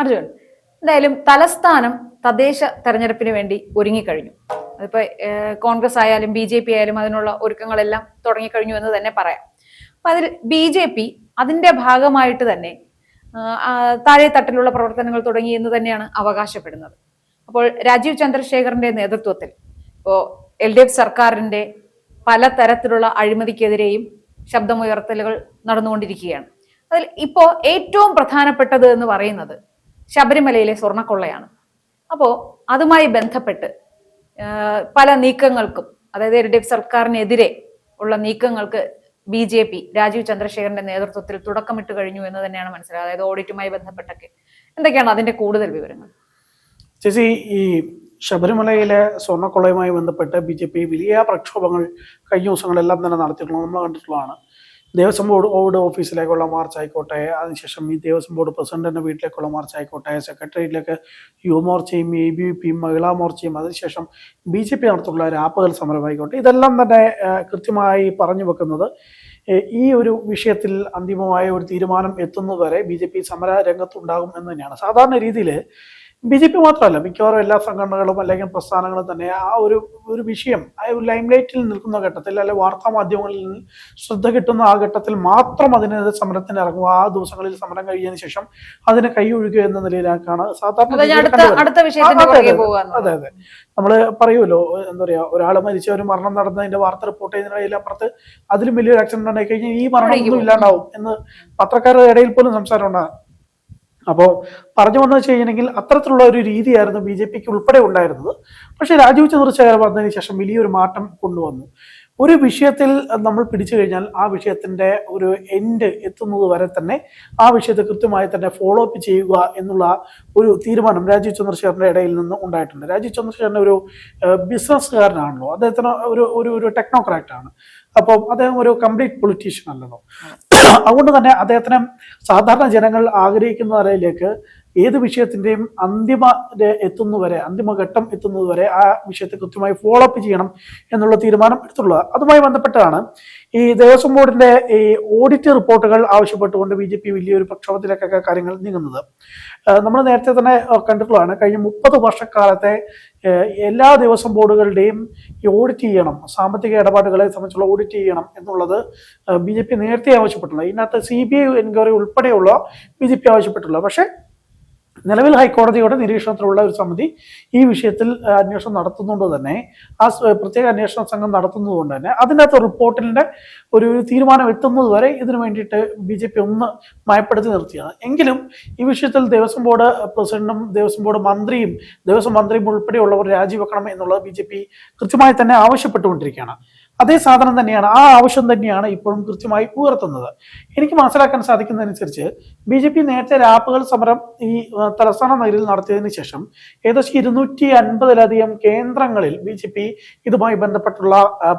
അർജുൻ എന്തായാലും തലസ്ഥാനം തദ്ദേശ തെരഞ്ഞെടുപ്പിന് വേണ്ടി ഒരുങ്ങിക്കഴിഞ്ഞു. അതിപ്പോ കോൺഗ്രസ് ആയാലും ബി ജെ പി ആയാലും അതിനുള്ള ഒരുക്കങ്ങളെല്ലാം തുടങ്ങിക്കഴിഞ്ഞു എന്ന് തന്നെ പറയാം. അപ്പൊ അതിൽ ബി ജെ പി അതിന്റെ ഭാഗമായിട്ട് തന്നെ ആഹ്, താഴെ തട്ടിലുള്ള പ്രവർത്തനങ്ങൾ തുടങ്ങി എന്ന് തന്നെയാണ് അവകാശപ്പെടുന്നത്. അപ്പോൾ രാജീവ് ചന്ദ്രശേഖറിന്റെ നേതൃത്വത്തിൽ ഇപ്പോ എൽ ഡി എഫ് സർക്കാരിന്റെ പലതരത്തിലുള്ള അഴിമതിക്കെതിരെയും ശബ്ദമുയർത്തലുകൾ നടന്നുകൊണ്ടിരിക്കുകയാണ്. അതിൽ ഇപ്പോ ഏറ്റവും പ്രധാനപ്പെട്ടത് എന്ന് പറയുന്നത് ശബരിമലയിലെ സ്വർണക്കൊള്ളയാണ്. അപ്പോൾ അതുമായി ബന്ധപ്പെട്ട് പല നീക്കങ്ങൾക്കും അതായത് എൽ ഡി എഫ് സർക്കാരിനെതിരെ ഉള്ള നീക്കങ്ങൾക്ക് ബി ജെ പി രാജീവ് ചന്ദ്രശേഖരന്റെ നേതൃത്വത്തിൽ തുടക്കമിട്ട് കഴിഞ്ഞു എന്ന് തന്നെയാണ് മനസ്സിലായത് അതായത് ഓഡിറ്റുമായി ബന്ധപ്പെട്ടൊക്കെ എന്തൊക്കെയാണ് അതിന്റെ കൂടുതൽ വിവരങ്ങൾ? ചേച്ചി ഈ ശബരിമലയിലെ സ്വർണക്കൊള്ളയുമായി ബന്ധപ്പെട്ട് ബി ജെ പി വലിയ പ്രക്ഷോഭങ്ങൾ കഴിഞ്ഞ ദിവസങ്ങളെല്ലാം തന്നെ നടത്തിയിട്ടുള്ളത് നമ്മൾ കണ്ടിട്ടുള്ളതാണ്. ദേവസ്വം ബോർഡ് ബോർഡ് ഓഫീസിലേക്കുള്ള മാർച്ച് ആയിക്കോട്ടെ അതിനുശേഷം ഈ ദേവസ്വം ബോർഡ് പ്രസിഡന്റിന്റെ വീട്ടിലേക്കുള്ള മാർച്ച് ആയിക്കോട്ടെ സെക്രട്ടേറിയറ്റിലേക്ക് യുവമോർച്ചയും എ ബി വി പിയും മഹിളാ മോർച്ചയും അതിനുശേഷം ബി ജെ പി നടത്തുള്ള രാപ്പകൽ സമരമായിക്കോട്ടെ. ഇതെല്ലാം തന്നെ കൃത്യമായി പറഞ്ഞു വെക്കുന്നത് ഈ ഒരു വിഷയത്തിൽ അന്തിമമായ ഒരു തീരുമാനം എത്തുന്നതുവരെ ബി ജെ പി സമര രംഗത്തുണ്ടാകും എന്ന് തന്നെയാണ്. സാധാരണ രീതിയിൽ ബി ജെ പി മാത്രമല്ല മിക്കവാറും എല്ലാ സംഘടനകളും അല്ലെങ്കിൽ പ്രസ്ഥാനങ്ങളും തന്നെ ആ ഒരു ഒരു വിഷയം ആ ഒരു ലൈംലൈറ്റിൽ നിൽക്കുന്ന ഘട്ടത്തിൽ അല്ലെങ്കിൽ വാർത്താ മാധ്യമങ്ങളിൽ ശ്രദ്ധ കിട്ടുന്ന ആ ഘട്ടത്തിൽ മാത്രം അതിനെതിരെ സമരത്തിന് ഇറങ്ങുക ആ ദിവസങ്ങളിൽ സമരം കഴിഞ്ഞതിന് ശേഷം അതിനെ കൈയൊഴുകുക എന്ന നിലയിലേക്കാണ് സാധാരണ അത് അതെ, നമ്മൾ പറയുമല്ലോ എന്താ പറയാ ഒരാൾ മരിച്ച ഒരു മരണം നടന്നതിന്റെ വാർത്ത റിപ്പോർട്ട് ചെയ്യുന്നതിനിടയിൽ അപ്പുറത്ത് അതിലും വലിയൊരു ആക്സിഡന്റ് ഉണ്ടായി കഴിഞ്ഞാൽ ഈ മരണം ഒന്നും. ഇല്ലാണ്ടാവും എന്ന് പത്രക്കാരുടെ ഇടയിൽ പോലും സംസാരം ഉണ്ടാകും അപ്പോൾ പറഞ്ഞു വന്നു വെച്ച് കഴിഞ്ഞിട്ടുണ്ടെങ്കിൽ അത്തരത്തിലുള്ള ഒരു രീതിയായിരുന്നു ബി ജെ പിക്ക് ഉൾപ്പെടെ ഉണ്ടായിരുന്നത്. പക്ഷേ രാജീവ് ചന്ദ്രശേഖർ വന്നതിന് ശേഷം വലിയൊരു മാറ്റം കൊണ്ടുവന്നു. ഒരു വിഷയത്തിൽ നമ്മൾ പിടിച്ചു കഴിഞ്ഞാൽ ആ വിഷയത്തിന്റെ ഒരു എൻഡ് എത്തുന്നത് വരെ തന്നെ ആ വിഷയത്തെ കൃത്യമായി തന്നെ ഫോളോ അപ്പ് ചെയ്യുക എന്നുള്ള ഒരു തീരുമാനം രാജീവ് ചന്ദ്രശേഖറിന്റെ ഇടയിൽ നിന്ന് ഉണ്ടായിട്ടുണ്ട്. രാജീവ് ചന്ദ്രശേഖരൻ ഒരു ബിസിനസ്സുകാരനാണല്ലോ അദ്ദേഹത്തിന് ഒരു ഒരു ടെക്നോക്രാറ്റ് ആണ്. അപ്പം അദ്ദേഹം ഒരു കംപ്ലീറ്റ് പൊളിറ്റീഷ്യൻ അല്ലല്ലോ. അതുകൊണ്ട് തന്നെ അദ്ദേഹത്തിന് സാധാരണ ജനങ്ങൾ ആഗ്രഹിക്കുന്ന നിലയിലേക്ക് ഏത് വിഷയത്തിന്റെയും അന്തിമ എത്തുന്നതുവരെ അന്തിമഘട്ടം എത്തുന്നതുവരെ ആ വിഷയത്തെ കൃത്യമായി ഫോളോ അപ്പ് ചെയ്യണം എന്നുള്ള തീരുമാനം എടുത്തുള്ളത് അതുമായി ബന്ധപ്പെട്ടാണ് ഈ ദേവസ്വം ബോർഡിന്റെ ഈ ഓഡിറ്റ് റിപ്പോർട്ടുകൾ ആവശ്യപ്പെട്ടുകൊണ്ട് ബി ജെ പി വലിയൊരു പ്രക്ഷോഭത്തിലേക്കൊക്കെ കാര്യങ്ങൾ നീങ്ങുന്നത്. നമ്മൾ നേരത്തെ തന്നെ കണ്ടിട്ടുള്ളതാണ്. കഴിഞ്ഞ മുപ്പത് വർഷക്കാലത്തെ എല്ലാ ദിവസം ബോർഡുകളുടെയും ഓഡിറ്റ് ചെയ്യണം സാമ്പത്തിക ഇടപാടുകളെ സംബന്ധിച്ചുള്ള ഓഡിറ്റ് ചെയ്യണം എന്നുള്ളത് ബി ജെ പി നേരത്തെ ആവശ്യപ്പെട്ടുള്ളത് ഇതിനകത്ത് സി ബി ഐ എൻക്വയറി ഉൾപ്പെടെയുള്ള ബി ജെ പി ആവശ്യപ്പെട്ടുള്ളത് പക്ഷേ നിലവിൽ ഹൈക്കോടതിയുടെ നിരീക്ഷണത്തിലുള്ള ഒരു സമിതി ഈ വിഷയത്തിൽ അന്വേഷണം നടത്തുന്നുണ്ട് തന്നെ ആ പ്രത്യേക അന്വേഷണ സംഘം നടത്തുന്നതുകൊണ്ട് തന്നെ അതിനകത്ത് റിപ്പോർട്ടിന്റെ ഒരു തീരുമാനം എത്തുന്നത് വരെ ഇതിനു വേണ്ടിയിട്ട് ബി ജെ പി ഒന്ന് മയപ്പെടുത്തി നിർത്തിയാണ്. എങ്കിലും ഈ വിഷയത്തിൽ ദേവസ്വം ബോർഡ് പ്രസിഡന്റും ദേവസ്വം ബോർഡ് മന്ത്രിയും ദേവസ്വം മന്ത്രിയും ഉൾപ്പെടെയുള്ളവർ രാജിവെക്കണം എന്നുള്ളത് ബി ജെ പി കൃത്യമായി തന്നെ ആവശ്യപ്പെട്ടുകൊണ്ടിരിക്കുകയാണ്. അതേ സാധനം തന്നെയാണ് ആ ആവശ്യം തന്നെയാണ് ഇപ്പോഴും കൃത്യമായി ഉയർത്തുന്നത്. എനിക്ക് മനസ്സിലാക്കാൻ സാധിക്കുന്നതനുസരിച്ച് ബി ജെ പി നേരത്തെ രാപ്പകൽ സമരം ഈ തലസ്ഥാന നഗരിൽ നടത്തിയതിനു ശേഷം ഏകദേശം ഇരുന്നൂറ്റി അൻപതിലധികം കേന്ദ്രങ്ങളിൽ ബി ജെ പി ഇതുമായി ബന്ധപ്പെട്ടുള്ള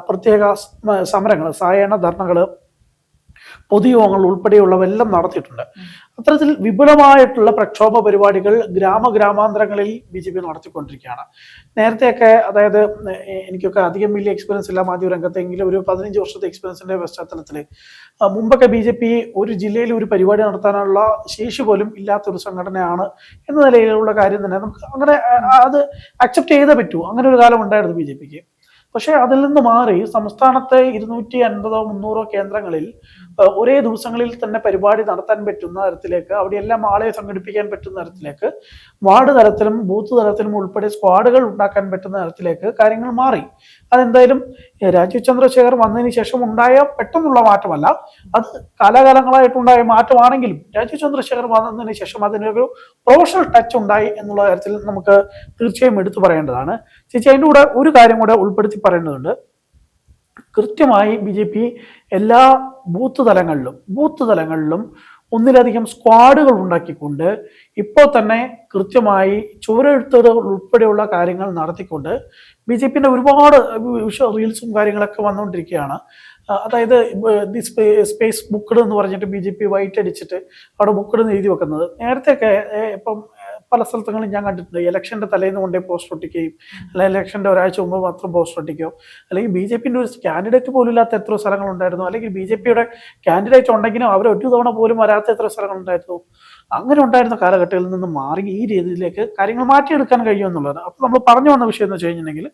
പ്രത്യേക സമരങ്ങൾ സായണ ധർണകൾ പൊതുയോഗങ്ങൾ ഉൾപ്പെടെയുള്ളവെല്ലാം നടത്തിയിട്ടുണ്ട്. അത്തരത്തിൽ വിപുലമായിട്ടുള്ള പ്രക്ഷോഭ പരിപാടികൾ ഗ്രാമ ഗ്രാമാന്തരങ്ങളിൽ ബി ജെ പി നടത്തിക്കൊണ്ടിരിക്കുകയാണ്. നേരത്തെയൊക്കെ അതായത് എനിക്കൊക്കെ അധികം വലിയ എക്സ്പീരിയൻസ് ഇല്ല. മാധ്യമ രംഗത്തെങ്കിലും ഒരു പതിനഞ്ച് വർഷത്തെ എക്സ്പീരിയൻസിന്റെ പശ്ചാത്തലത്തിൽ മുമ്പൊക്കെ ബി ജെ പി ഒരു ജില്ലയിൽ ഒരു പരിപാടി നടത്താനുള്ള ശേഷി പോലും ഇല്ലാത്തൊരു സംഘടനയാണ് എന്ന നിലയിലുള്ള കാര്യം തന്നെ നമുക്ക് അങ്ങനെ അത് അക്സെപ്റ്റ് ചെയ്തേ പറ്റൂ. അങ്ങനെ ഒരു കാലം ഉണ്ടായിരുന്നു ബി ജെ പിക്ക്. പക്ഷേ അതിൽ നിന്ന് മാറി സംസ്ഥാനത്തെ ഇരുന്നൂറ്റി അൻപതോ മുന്നൂറോ കേന്ദ്രങ്ങളിൽ ഒരേ ദിവസങ്ങളിൽ തന്നെ പരിപാടി നടത്താൻ പറ്റുന്ന തരത്തിലേക്ക് അവിടെയെല്ലാം ആളെ സംഘടിപ്പിക്കാൻ പറ്റുന്ന തരത്തിലേക്ക് വാർഡ് തലത്തിലും ബൂത്ത് തലത്തിലും ഉൾപ്പെടെ സ്ക്വാഡുകൾ ഉണ്ടാക്കാൻ പറ്റുന്ന തരത്തിലേക്ക് കാര്യങ്ങൾ മാറി. അതെന്തായാലും രാജീവ് ചന്ദ്രശേഖർ വന്നതിന് ശേഷം ഉണ്ടായ പെട്ടെന്നുള്ള മാറ്റമല്ല. അത് കാലാകാലങ്ങളായിട്ടുണ്ടായ മാറ്റമാണെങ്കിലും രാജീവ് ചന്ദ്രശേഖർ വന്നതിന് ശേഷം അതിനൊരു പ്രൊഫഷണൽ ടച്ച് ഉണ്ടായി എന്നുള്ള തരത്തിൽ നമുക്ക് തീർച്ചയായും എടുത്തു പറയേണ്ടതാണ്. ചേച്ചി അതിന്റെ കൂടെ ഒരു കാര്യം കൂടെ ഉൾപ്പെടുത്തി പറയേണ്ടതുണ്ട്. കൃത്യമായി ബി ജെ പി എല്ലാ ബൂത്ത് തലങ്ങളിലും ബൂത്ത് തലങ്ങളിലും ഒന്നിലധികം സ്ക്വാഡുകൾ ഉണ്ടാക്കിക്കൊണ്ട് ഇപ്പോൾ തന്നെ കൃത്യമായി ചുവരെഴുത്തുകൾ ഉൾപ്പെടെയുള്ള കാര്യങ്ങൾ നടത്തിക്കൊണ്ട് ബി ജെ പിന്റെ ഒരുപാട് റീൽസും കാര്യങ്ങളൊക്കെ വന്നുകൊണ്ടിരിക്കുകയാണ്. അതായത് ദി സ്പേസ് ബുക്ക്ഡ് എന്ന് പറഞ്ഞിട്ട് ബി ജെ പി വൈറ്റ് അടിച്ചിട്ട് അവിടെ ബുക്ക്ഡ് എന്ന് എഴുതി വെക്കുന്നത്. നേരത്തെയൊക്കെ ഇപ്പം പല സ്ഥലത്തുകളും ഞാൻ കണ്ടിട്ടുണ്ട്. ഇലക്ഷന്റെ തലേന്ന് കൊണ്ടേ പോസ്റ്റർ ഒട്ടിക്കുകയും അല്ലെങ്കിൽ ഇലക്ഷന്റെ ഒരാഴ്ച മുമ്പ് മാത്രം പോസ്റ്റർ ഒട്ടിക്കുകയോ അല്ലെങ്കിൽ ബി ജെ പിന്റെ ഒരു കാൻഡിഡേറ്റ് പോലും ഇല്ലാത്ത എത്ര സ്ഥലങ്ങളുണ്ടായിരുന്നു. അല്ലെങ്കിൽ ബി ജെ പിയുടെ കാൻഡിഡേറ്റ് ഉണ്ടെങ്കിലും അവർ ഒരു തവണ പോലും വരാത്ത എത്ര സ്ഥലങ്ങളുണ്ടായിരുന്നു. അങ്ങനെ ഉണ്ടായിരുന്ന കാലഘട്ടത്തിൽ നിന്ന് മാറി ഈ രീതിയിലേക്ക് കാര്യങ്ങൾ മാറ്റിയെടുക്കാൻ കഴിയുമെന്നുള്ളതാണ് അപ്പോൾ നമ്മൾ പറഞ്ഞു വന്ന വിഷയം എന്ന് വെച്ച് കഴിഞ്ഞിട്ടുണ്ടെങ്കിൽ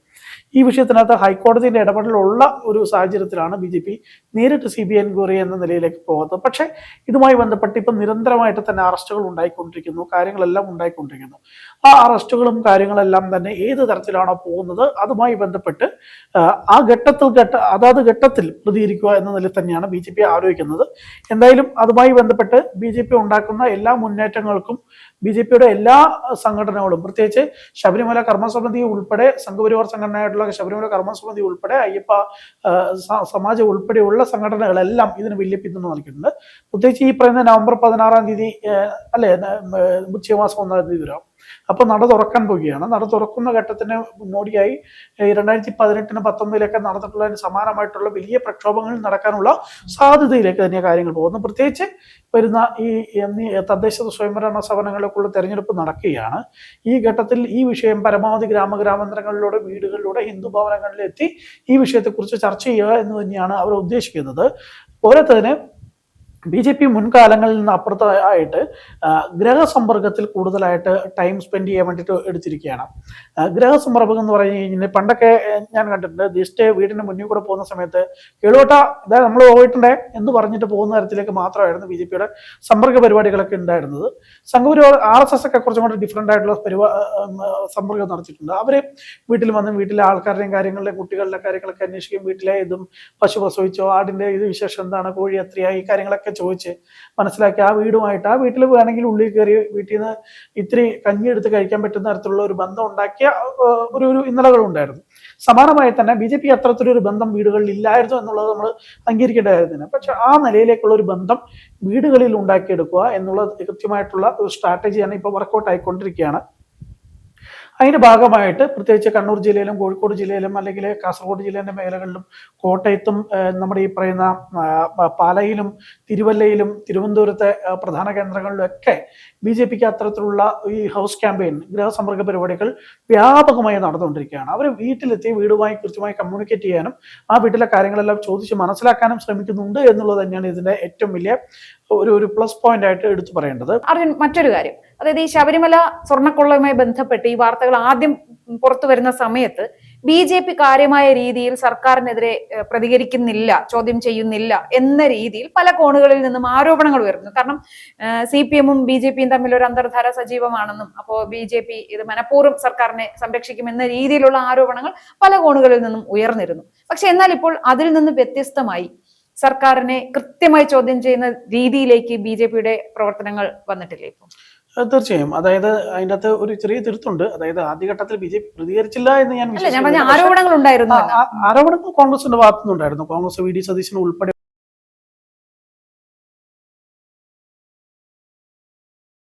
ഈ വിഷയത്തിനകത്ത് ഹൈക്കോടതിയുടെ ഇടപെടലുള്ള ഒരു സാഹചര്യത്തിലാണ് ബി ജെ പി നേരിട്ട് സി ബി എൻക്വയറി എന്ന നിലയിലേക്ക് പോകുന്നത് പക്ഷേ ഇതുമായി ബന്ധപ്പെട്ട് ഇപ്പം നിരന്തരമായിട്ട് തന്നെ അറസ്റ്റുകൾ ഉണ്ടായിക്കൊണ്ടിരിക്കുന്നു കാര്യങ്ങളെല്ലാം ഉണ്ടായിക്കൊണ്ടിരിക്കുന്നു. ആ അറസ്റ്റുകളും കാര്യങ്ങളെല്ലാം തന്നെ ഏത് തരത്തിലാണോ പോകുന്നത് അതുമായി ബന്ധപ്പെട്ട് ആ, ആ ഘട്ടത്തിൽ ഘട്ട അതാത് ഘട്ടത്തിൽ പ്രതികരിക്കുക എന്ന നിലയിൽ തന്നെയാണ് ബി ജെ പി ആലോചിക്കുന്നത് എന്തായാലും അതുമായി ബന്ധപ്പെട്ട് ബി ജെ പി ഉണ്ടാക്കുന്ന എല്ലാ മുന്നേറ്റങ്ങൾക്കും ബി ജെ പിയുടെ എല്ലാ സംഘടനകളും പ്രത്യേകിച്ച് ശബരിമല കർമ്മസമിതി ഉൾപ്പെടെ സംഘപരിവാർ സംഘടനയായിട്ടുള്ള ശബരിമല കർമ്മസമിതി ഉൾപ്പെടെ അയ്യപ്പ സമാജം ഉൾപ്പെടെയുള്ള സംഘടനകളെല്ലാം ഇതിന് വലിയ പിന്തുണ നൽകിയിട്ടുണ്ട് പ്രത്യേകിച്ച് ഈ പറയുന്ന നവംബർ പതിനാറാം തീയതി അല്ലെ ഉച്ചമാസം ഒന്നാം തീയതി വരാം. അപ്പൊ നട തുറക്കാൻ പോവുകയാണ്. നട തുറക്കുന്ന ഘട്ടത്തിന് മുന്നോടിയായി രണ്ടായിരത്തി പതിനെട്ടിന് പത്തൊമ്പതിലൊക്കെ നടന്നിട്ടുള്ളതിന് സമാനമായിട്ടുള്ള വലിയ പ്രക്ഷോഭങ്ങൾ നടക്കാനുള്ള സാധ്യതയിലേക്ക് തന്നെ കാര്യങ്ങൾ പോകുന്നു. പ്രത്യേകിച്ച് വരുന്ന ഈ തദ്ദേശ സ്വയംഭരണ സ്ഥാപനങ്ങളിലേക്കുള്ള തെരഞ്ഞെടുപ്പ് നടക്കുകയാണ്. ഈ ഘട്ടത്തിൽ ഈ വിഷയം പരമാവധി ഗ്രാമഗ്രാമാന്തരങ്ങളിലൂടെ വീടുകളിലൂടെ ഹിന്ദു ഭവനങ്ങളിലെത്തി ഈ വിഷയത്തെക്കുറിച്ച് ചർച്ച ചെയ്യുക എന്ന് തന്നെയാണ് അവർ ഉദ്ദേശിക്കുന്നത്. പോരാത്തതിന് ബി ജെ പി മുൻകാലങ്ങളിൽ നിന്ന് അപ്പുറത്തായിട്ട് ഗ്രഹസമ്പർക്കത്തിൽ കൂടുതലായിട്ട് ടൈം സ്പെൻഡ് ചെയ്യാൻ വേണ്ടിയിട്ട് എടുത്തിരിക്കുകയാണ്. ഗ്രഹസമ്പർക്കം എന്ന് പറഞ്ഞു കഴിഞ്ഞാൽ പണ്ടൊക്കെ ഞാൻ കണ്ടിട്ടുണ്ട് ദിഷ്ടെ വീടിന് മുന്നിൽ കൂടെ പോകുന്ന സമയത്ത് കേളോട്ട ഇതാ നമ്മൾ പോയിട്ടുണ്ടേ എന്ന് പറഞ്ഞിട്ട് പോകുന്ന തരത്തിലേക്ക് മാത്രമായിരുന്നു ബി ജെ പിയുടെ സമ്പർക്ക പരിപാടികളൊക്കെ ഉണ്ടായിരുന്നത്. സംഘപരിവാർ ആർ എസ് എസ് ഒക്കെ കുറച്ചും കൂടി ഡിഫറെന്റ് ആയിട്ടുള്ള പരിപാ സമ്പർക്കം നടത്തിയിട്ടുണ്ട്. അവർ വീട്ടിൽ വന്ന് വീട്ടിലെ ആൾക്കാരുടെയും കാര്യങ്ങളിലെ കുട്ടികളുടെ കാര്യങ്ങളൊക്കെ അന്വേഷിക്കും വീട്ടിലെ ഇതും പശു പ്രസവിച്ചോ ആടിന്റെ ഇത് വിശേഷം എന്താണ് കോഴി എത്രയായി കാര്യങ്ങളൊക്കെ ചോദിച്ച് മനസ്സിലാക്കി ആ വീടുമായിട്ട് ആ വീട്ടിൽ വേണമെങ്കിൽ ഉള്ളിൽ കയറി വീട്ടിൽ നിന്ന് ഇത്തിരി കഞ്ഞി എടുത്ത് കഴിക്കാൻ പറ്റുന്ന തരത്തിലുള്ള ഒരു ബന്ധം ഉണ്ടാക്കിയ ഒരു ഒരു ഇന്നലകളുണ്ടായിരുന്നു സമാനമായി തന്നെ ബി ജെ പി അത്തരത്തിലൊരു ബന്ധം വീടുകളിൽ ഇല്ലായിരുന്നു എന്നുള്ളത് നമ്മൾ അംഗീകരിക്കേണ്ട കാര്യം തന്നെ പക്ഷെ ആ നിലയിലേക്കുള്ള ഒരു ബന്ധം വീടുകളിൽ ഉണ്ടാക്കിയെടുക്കുക എന്നുള്ളത് കൃത്യമായിട്ടുള്ള ഒരു സ്ട്രാറ്റജിയാണ് ഇപ്പോൾ വർക്കൗട്ട് ആയിക്കൊണ്ടിരിക്കുകയാണ്. അതിന്റെ ഭാഗമായിട്ട് പ്രത്യേകിച്ച് കണ്ണൂർ ജില്ലയിലും കോഴിക്കോട് ജില്ലയിലും അല്ലെങ്കിൽ കാസർഗോഡ് ജില്ലേന്റെ മേഖലകളിലും കോട്ടയത്തും നമ്മുടെ ഈ പറയുന്ന പാലയിലും തിരുവല്ലയിലും തിരുവനന്തപുരത്തെ പ്രധാന കേന്ദ്രങ്ങളിലും ഒക്കെ ബി ജെ പിക്ക് അത്തരത്തിലുള്ള ഈ ഹൗസ് ക്യാമ്പയിൻ ഗൃഹസമ്പർക്ക പരിപാടികൾ വ്യാപകമായി നടന്നുകൊണ്ടിരിക്കുകയാണ്. അവർ വീട്ടിലെത്തി വീടുമായി കൃത്യമായി കമ്മ്യൂണിക്കേറ്റ് ചെയ്യാനും ആ വീട്ടിലെ കാര്യങ്ങളെല്ലാം ചോദിച്ച് മനസ്സിലാക്കാനും ശ്രമിക്കുന്നുണ്ട് എന്നുള്ളത് തന്നെയാണ് ഇതിന്റെ ഏറ്റവും വലിയ ഒരു ഒരു പ്ലസ് പോയിന്റ് ആയിട്ട് എടുത്തു പറയേണ്ടത്. അർജുൻ മറ്റൊരു കാര്യം. അതായത് ഈ ശബരിമല സ്വർണക്കൊള്ളയുമായി ബന്ധപ്പെട്ട് ഈ വാർത്തകൾ ആദ്യം പുറത്തു വരുന്ന സമയത്ത് ബി ജെ പി കാര്യമായ രീതിയിൽ സർക്കാരിനെതിരെ പ്രതികരിക്കുന്നില്ല ചോദ്യം ചെയ്യുന്നില്ല എന്ന രീതിയിൽ പല കോണുകളിൽ നിന്നും ആരോപണങ്ങൾ ഉയർന്നു. കാരണം സി പി എമ്മും ബി ജെ പിയും തമ്മിൽ ഒരു അന്തർധാര സജീവമാണെന്നും അപ്പോൾ ബി ജെ പി ഇത് മനഃപൂർവം സർക്കാരിനെ സംരക്ഷിക്കുമെന്ന രീതിയിലുള്ള ആരോപണങ്ങൾ പല കോണുകളിൽ നിന്നും ഉയർന്നിരുന്നു. പക്ഷെ എന്നാൽ ഇപ്പോൾ അതിൽ നിന്ന് വ്യത്യസ്തമായി സർക്കാരിനെ കൃത്യമായി ചോദ്യം ചെയ്യുന്ന രീതിയിലേക്ക് ബി ജെ പിയുടെ പ്രവർത്തനങ്ങൾ വന്നിട്ടില്ലേ ഇപ്പം? തീർച്ചയായും. അതായത് അതിന്റെ അകത്ത് ഒരു ചെറിയ തിരുത്തുണ്ട്. അതായത് ആദ്യഘട്ടത്തിൽ ബി ജെ പി പ്രതികരിച്ചില്ല എന്ന് ഞാൻ ആരോപണങ്ങൾ ഉണ്ടായിരുന്നു? ആരോപണങ്ങൾ കോൺഗ്രസിന്റെ ഭാഗത്തുനിന്നുണ്ടായിരുന്നു. കോൺഗ്രസ് വി ഡി സതീശൻ ഉൾപ്പെടെ